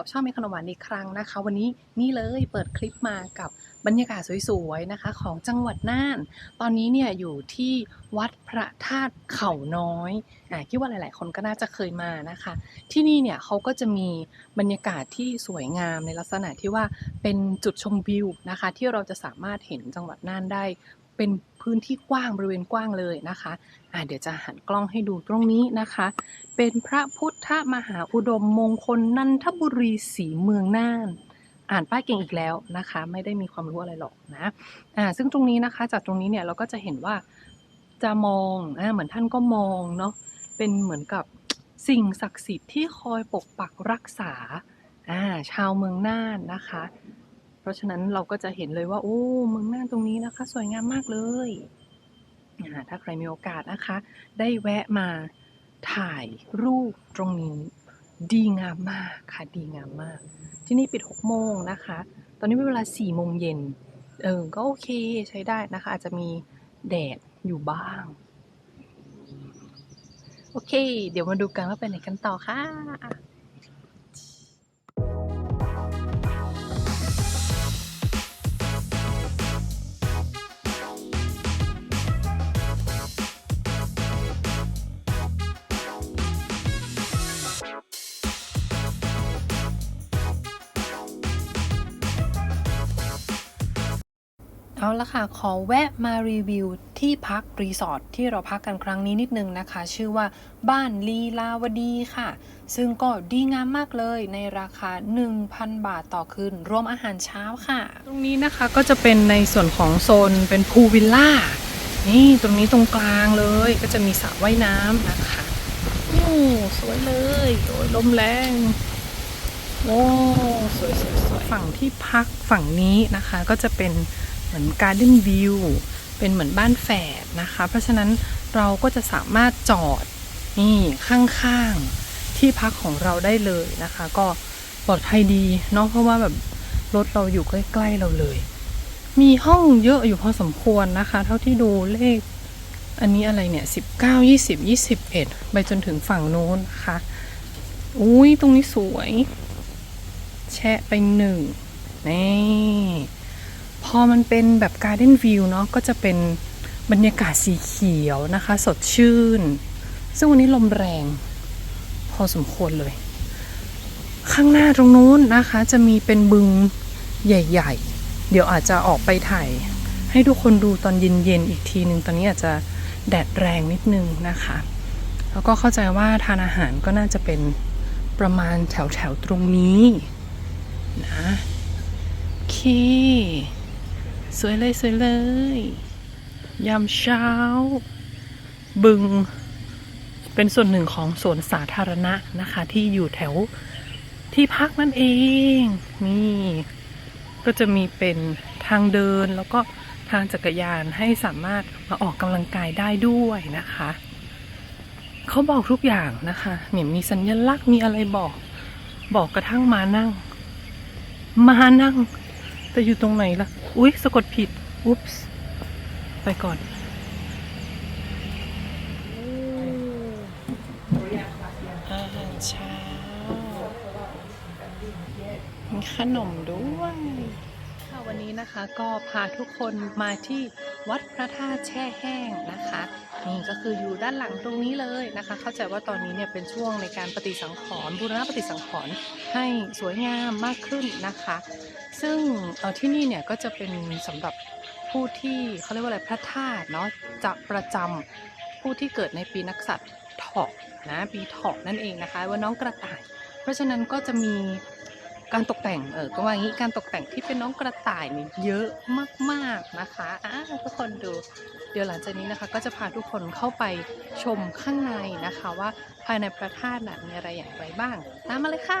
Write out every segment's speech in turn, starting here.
กับช่องเมคขนมหวานอีกครั้งนะคะ วันนี้นี่เลยเปิดคลิปมากับบรรยากาศสวยๆนะคะของจังหวัดน่าน ตอนนี้เนี่ยอยู่ที่วัดพระธาตุเขาน้อยอ่าคิดว่าหลายๆ คนก็น่าจะเคยมานะคะ ที่นี่เนี่ยเขาก็จะมีบรรยากาศที่สวยงามในลักษณะที่ว่าเป็นจุดชมวิวนะคะ ที่เราจะสามารถเห็นจังหวัดน่านได้ เป็นพื้นที่กว้างบริเวณกว้างเลยนะคะอ่าเดี๋ยวจะหันกล้องให้ดูตรงนี้นะคะ เป็นพระพุทธมหาอุดมมงคลนันทบุรีสีเมืองน่าน อ่านป้ายเก่งอีกแล้วนะคะ ไม่ได้มีความรู้อะไรหรอกนะอ่าซึ่งตรงนี้นะคะ จากตรงนี้เนี่ยเราก็จะเห็นว่าจะมองอ่าเหมือนท่านก็มองเนาะเป็นเหมือนกับสิ่งศักดิ์สิทธิ์ที่คอยปกปักรักษาอ่าชาวเมืองน่านนะคะ เพราะฉะนั้นเราก็จะเห็นเลยว่า โอ้เมืองน่านตรงนี้นะคะ สวยงามมากเลยถ้าใครมีโอกาสนะคะ ได้แวะมาถ่ายรูปตรงนี้ ดีงามมากค่ะ ดีงามมาก ที่นี่ปิด 6 โมงนะคะ ตอนนี้เป็นเวลา 4 โมงเย็น เออ ก็โอเคใช้ได้นะคะ อาจจะมีแดดอยู่บ้าง โอเค เดี๋ยวมาดูกันว่าเป็นไหนกันต่อค่ะ เอาละค่ะ ขอแวะมารีวิวที่พักรีสอร์ทที่เราพักกันครั้งนี้นิดนึงนะคะ ชื่อว่าบ้านลีลาวดีค่ะ ซึ่งก็ดีงามมากเลยในราคา 1,000 บาทต่อคืน รวมอาหารเช้าค่ะ ตรงนี้นะคะก็จะเป็นในส่วนของโซนเป็นพูวิลล่า นี่ตรงนี้ตรงกลางเลยก็จะมีสระว่ายน้ำนะคะโอ้สวยเลยโอ้ยลมแรงโอ้สวยสวยสวยฝั่งที่พักฝั่งนี้นะคะก็จะเป็น เหมือนการ์เด้นวิวเป็นเหมือนบ้านแฝดนะคะ เพราะฉะนั้นเราก็จะสามารถจอดนี่ข้างๆที่พักของเราได้เลยนะคะ ก็ปลอดภัยดีเนาะเพราะว่าแบบรถเราอยู่ใกล้ ๆเราเลย มีห้องเยอะอยู่พอสมควรนะคะ เท่าที่ดูเลขอันนี้อะไรเนี่ยสิบเก้ายี่สิบยี่สิบเอ็ดไปจนถึงฝั่งโน้นนะคะอุ้ยตรงนี้สวย แชะไปหนึ่งนี่ พอมันเป็นแบบการ์เด้นวิวเนาะก็จะเป็นบรรยากาศสีเขียวนะคะ สดชื่น ซึ่งวันนี้ลมแรง พอสมควรเลย ข้างหน้าตรงนู้นนะคะ จะมีเป็นบึงใหญ่ ๆ เดี๋ยวอาจจะออกไปถ่ายให้ทุกคนดูตอนเย็นๆอีกทีหนึ่งตอนนี้อาจจะแดดแรงนิดนึงนะคะ แล้วก็เข้าใจว่าทานอาหารก็น่าจะเป็นประมาณแถวๆตรงนี้นะโอเค สวยเลยสวยเลย ยามเช้า บึง เป็นส่วนหนึ่งของสวนสาธารณะนะคะ ที่อยู่แถวที่พักนั่นเอง นี่ ก็จะมีเป็นทางเดินแล้วก็ทางจักรยานให้สามารถมาออกกำลังกายได้ด้วยนะคะ เขาบอกทุกอย่างนะคะเนี่ยมีสัญลักษณ์มีอะไรบอก บอกกระทั่งมานั่ง มานั่ง แต่อยู่ตรงไหนล่ะ อุ๊ย สะกดผิด อุ๊ปส์ไปก่อน อาหารเช้า มีขนมด้วยค่ะวันนี้นะคะก็พาทุกคนมาที่วัดพระธาตุแช่แห้งนะคะนี่ก็คืออยู่ด้านหลังตรงนี้เลยนะคะ เข้าใจว่าตอนนี้เนี่ยเป็นช่วงในการปฏิสังขรณ์บูรณะปฏิสังขรณ์ให้สวยงามมากขึ้นนะคะ ซึ่งเอที่นี่เนี่ยก็จะเป็นสำหรับผู้ที่เขาเรียกว่าอะไรพระธาตุเนาะจะประจำผู้ที่เกิดในปีนักษัตริย์เถาะนะปีเถาะนั่นเองนะคะ ว่าน้องกระต่าย เพราะฉะนั้นก็จะมีการตกแต่งเออก็ว่าอย่างนี้การตกแต่งที่เป็นน้องกระต่ายเนี่ยเยอะมากๆนะคะอ่าทุกคนดูเดี๋ยวหลังจากนี้นะคะ ก็จะพาทุกคนเข้าไปชมข้างในนะคะ ว่าภายในพระธาตุน่ะมีอะไรอย่างไรบ้าง ตามมาเลยค่ะ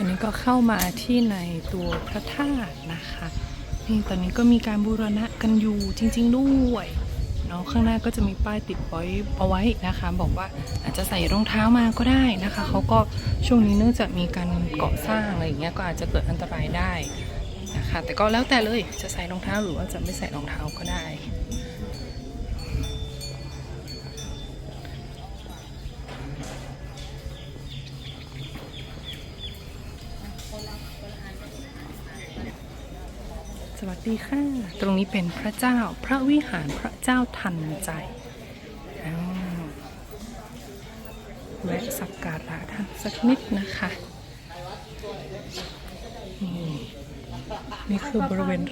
อันนี้ก็เข้ามาที่ในตัวพระธาตุนะคะนี่ตอนนี้ก็มีการบูรณะกันอยู่จริง ๆ ด้วยเนาะข้างหน้าก็จะมีป้ายติดไว้เอาไว้นะคะ บอกว่าอาจจะใส่รองเท้ามาก็ได้นะคะเขาก็ช่วงนี้เนื่องจากมีการก่อสร้างอะไรอย่างเงี้ยก็อาจจะเกิดอันตรายได้นะคะ แต่ก็แล้วแต่เลยจะใส่รองเท้าหรือว่าจะไม่ใส่รองเท้าก็ได้ ดีค่ะ ตรงนี้เป็นพระเจ้าพระวิหารพระเจ้าทันใจแวะสักการะท่านสักนิดนะคะนี่นี่คือบริเวณ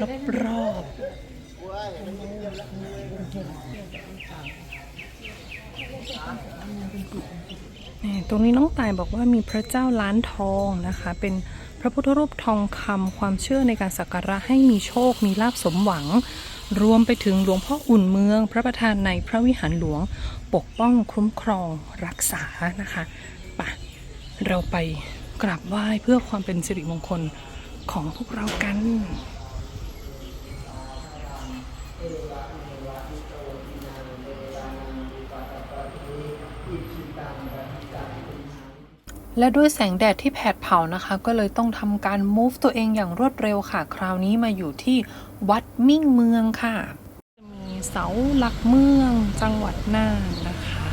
รอบๆตรงนี้น้องตายบอกว่ามีพระเจ้าล้านทองนะคะ เป็น พระพุทธรูปทองคำความเชื่อในการสักการะให้มีโชคมีลาบสมหวัง รวมไปถึงหลวงพ่ออุ่นเมือง พระประธานในพระวิหารหลวง ปกป้องคุ้มครองรักษานะคะปะเราไปกราบไหว้เพื่อความเป็นสิริมงคลของพวกเรากัน และด้วยแสงแดดที่แผดเผานะคะ ก็เลยต้องทำการ move ตัวเองอย่างรวดเร็วค่ะ คราวนี้มาอยู่ที่วัดมิ่งเมืองค่ะจะมีเสาหลักเมืองจังหวัดน่านนะคะ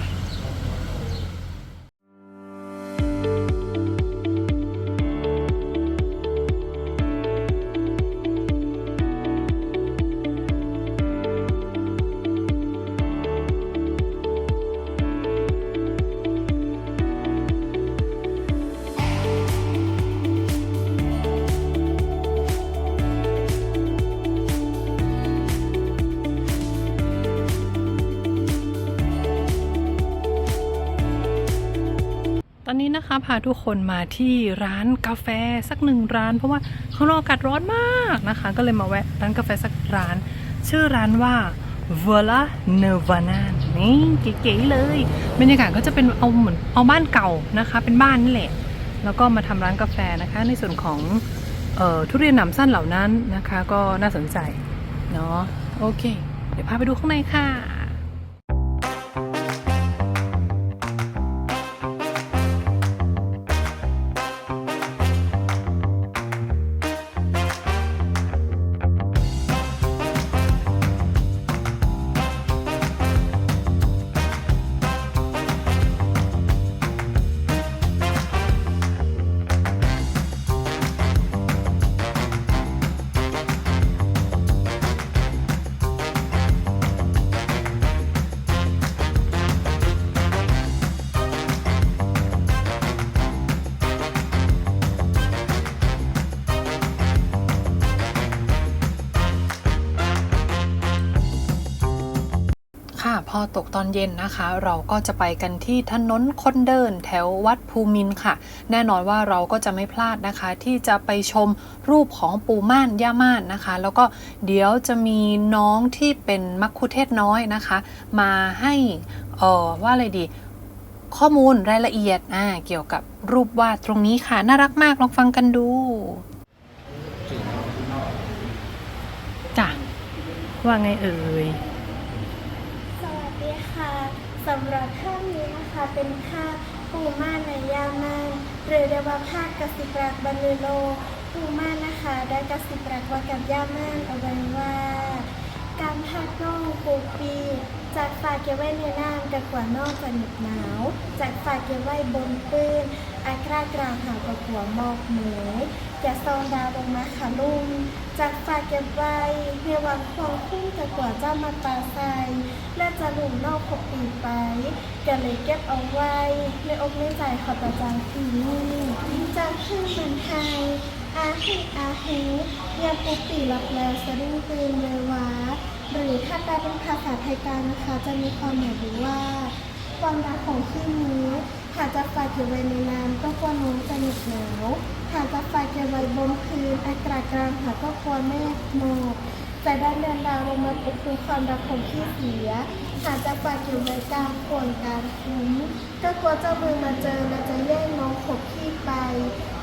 ตอนนี้นะคะพาทุกคนมาที่ร้านกาแฟสักหนึ่งร้าน เพราะว่าข้างนอกอากาศร้อนมากนะคะ ก็เลยมาแวะร้านกาแฟสักร้าน ชื่อร้านว่า v o l a Nirvana นี่เก๋ๆเลยบรรยากาศก็จะเป็นเอาเหมือนเอาบ้านเก่านะคะ เป็นบ้านนี่แหละ แล้วก็มาทำร้านกาแฟนะคะ ในส่วนของออทุเรียนหนามสั้นเหล่านั้นนะคะ ก็น่าสนใจเนาะโอเค เดี๋ยวพาไปดูข้างในค่ะ ค่ะ พอตกตอนเย็นนะคะ เราก็จะไปกันที่ถนนคนเดินแถววัดภูมินค่ะ แน่นอนว่าเราก็จะไม่พลาดนะคะ ที่จะไปชมรูปของปูม่านย่าม่านนะคะ แล้วก็เดี๋ยวจะมีน้องที่เป็นมัคคุเทศน้อยนะคะ มาให้เออว่าอะไรดี ข้อมูลรายละเอียดอ่าเกี่ยวกับรูปวาดตรงนี้ค่ะ น่ารักมากลองฟังกันดูจ้ะว่าไงเอ่ย สำหรับภาพนี้นะคะเป็นภาพปูม่านในยามานหรือเรียกว่าภาพกสิกรักบรรลือโลปูม่านนะคะ ได้กสิกรักว่ากับยามานเอาไว้ว่า การพักน้องปูปี จากฝากเก็บไว้ในน้ำกับกว่านอกจะหนบหนาว จากฝากเก็บไว้บนปืนอากราศกลางหาวกับหัวหมอกเหมยจะซองดาวลงมาค่ะลุงจากฝากเก็บไว้ในวันควงคุ้งกับกว่าเจ้ามาตาใสและจะหลุมนอกหกปีไปก็เลยเก็บเอาไว้ในอกในใจขอประจานปีนี้จากชื่อเป็นไทย อาฮิอาเฮยาปุปีรับแล้วสะดุ้งตื่นเลยว่าหรือถ้าแปลเป็นภาษาไทยกลางนะคะ จะมีความหมายว่าความรักของขี้นนี้หากจะฝากเก็บไว้ในน้ำก็ควรน้องจะหนาวหนาวหากจะฝากเก็บไว้บนพื้นอากาศกลางหากก็ควรไม่หมอก จะได้เดินดาวลงมาปกคลุมความรักของพี่เสีย หากจะฝากเก็บไว้กลางโคนกลางคุ้มก็กลัวเจ้ามือมาเจอและจะแย่งน้องขบพี่ไป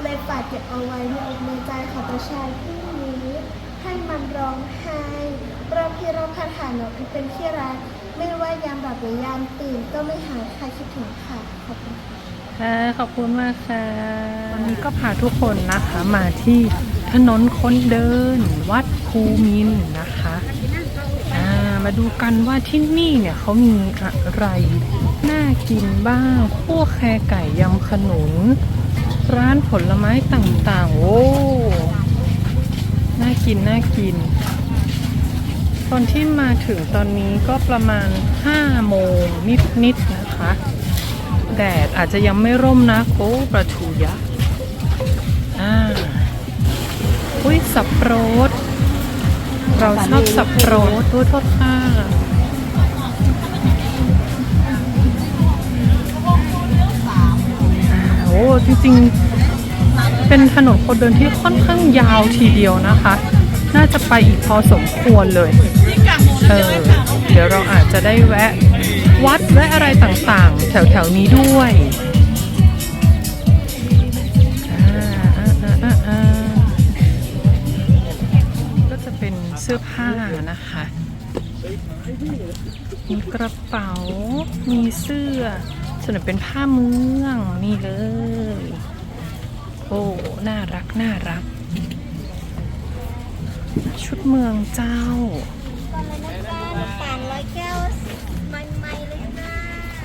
เลยฝากเก็บเอาไว้ในอกในใจของประชาชนผู้นี้ให้มันร้องไห้เราพี่เราคาถาหนูเป็นที่รักไม่ว่ายามหลับหรือยามตื่นก็ไม่หายใครคิดถึงค่ะขอบคุณค่ะ ค่ะขอบคุณมากค่ะวันนี้ก็พาทุกคนนะคะมาที่ถนนคนเดิน วัดภูมินนะคะมาดูกันว่าที่นี่เนี่ยเขามีอะไรน่ากินบ้างพวกแครไก่ยำขนุน ร้านผลไม้ต่างๆ โอ้ น่ากิน น่ากิน ตอนที่มาถึงตอนนี้ก็ประมาณ5โมงนิดๆนะคะ แดดอาจจะยังไม่ร่มนะโอ้ประทูยะอ่าอุ้ยสับปะรด เราชอบสับปะรดด้วยโทษค่ะอ่าโอ้จริงๆ เป็นถนนคนเดินที่ค่อนข้างยาวทีเดียวนะคะ น่าจะไปอีกพอสมควรเลย เออ เดี๋ยวเราอาจจะได้แวะ วัดแวะอะไรต่างๆ แถวๆนี้ด้วยก็จะเป็นเสื้อผ้านะคะมีกระเป๋า มีเสื้อ ส่วนเป็นผ้าเมือง นี่เลย โอ้ น่ารัก น่ารัก ชุดเมืองเจ้าตอนนั้นนะจ๊ะสามร้อยแก้ว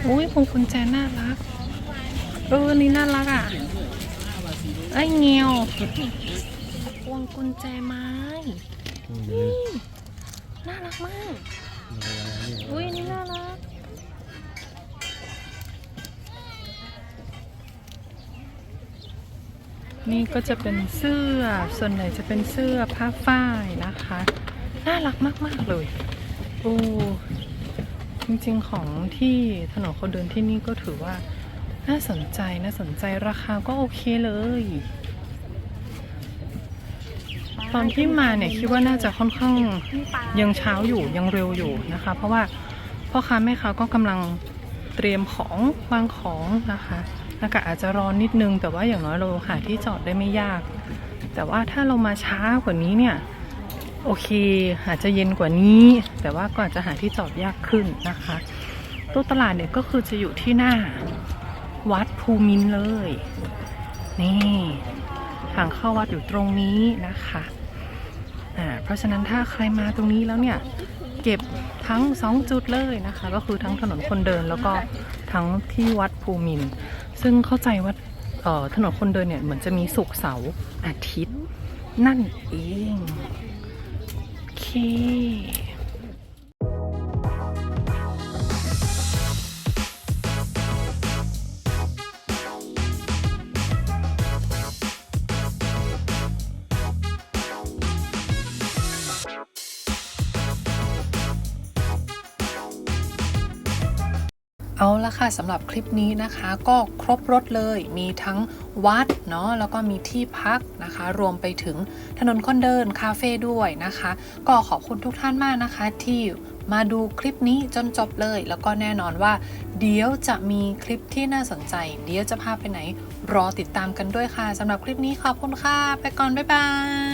อุ้ยพวงกุญแจน่ารัก เออนี่น่ารักอะ ไอ้เงียวพวงกุญแจไม้นี่น่ารักมาก อุ้ยนี่น่ารัก นี่ก็จะเป็นเสื้อ ส่วนใหญ่จะเป็นเสื้อผ้าฝ้ายนะคะ น่ารักมาก ๆ เลย โอ้ จริงๆของที่ถนนคนเดินที่นี่ก็ถือว่าน่าสนใจน่าสนใจราคาก็โอเคเลย ตอนที่มาเนี่ยคิดว่าน่าจะค่อนข้างยังเช้าอยู่ยังเร็วอยู่นะคะ เพราะว่าพ่อค้าแม่ค้าก็กำลังเตรียมของวางของนะคะอากาศอาจจะร้อนนิดนึง แต่ว่าอย่างน้อยเราหาที่จอดได้ไม่ยาก แต่ว่าถ้าเรามาช้ากว่านี้เนี่ย โอเค อาจจะเย็นกว่านี้ แต่ว่าก็อาจจะหาที่จอดยากขึ้นนะคะตู้ตลาดเนี่ยก็คือจะอยู่ที่หน้า วัดภูมินเลย นี่ทางเข้าวัดอยู่ตรงนี้นะคะอ่าเพราะฉะนั้นถ้าใครมาตรงนี้แล้วเนี่ย เก็บทั้งสองจุดเลยนะคะ ก็คือทั้งถนนคนเดินแล้วก็ทั้งที่วัดภูมิน ซึ่งเข้าใจว่าเอ่อถนนคนเดินเนี่ยเหมือนจะมีศุกร์เสาร์อาทิตย์นั่นเอง โเอาละค่ะสำหรับคลิปนี้นะคะก็ครบรถเลยมีทั้งวัดเนาะแล้วก็มีที่พักนะคะ รวมไปถึงถนนคนเดินคาเฟ่ด้วยนะคะ ก็ขอบคุณทุกท่านมากนะคะ ที่มาดูคลิปนี้จนจบเลย แล้วก็แน่นอนว่า เดี๋ยวจะมีคลิปที่น่าสนใจ เดี๋ยวจะพาไปไหน รอติดตามกันด้วยค่ะสำหรับคลิปนี้ขอบคุณค่ะ ไปก่อน บ๊ายบาย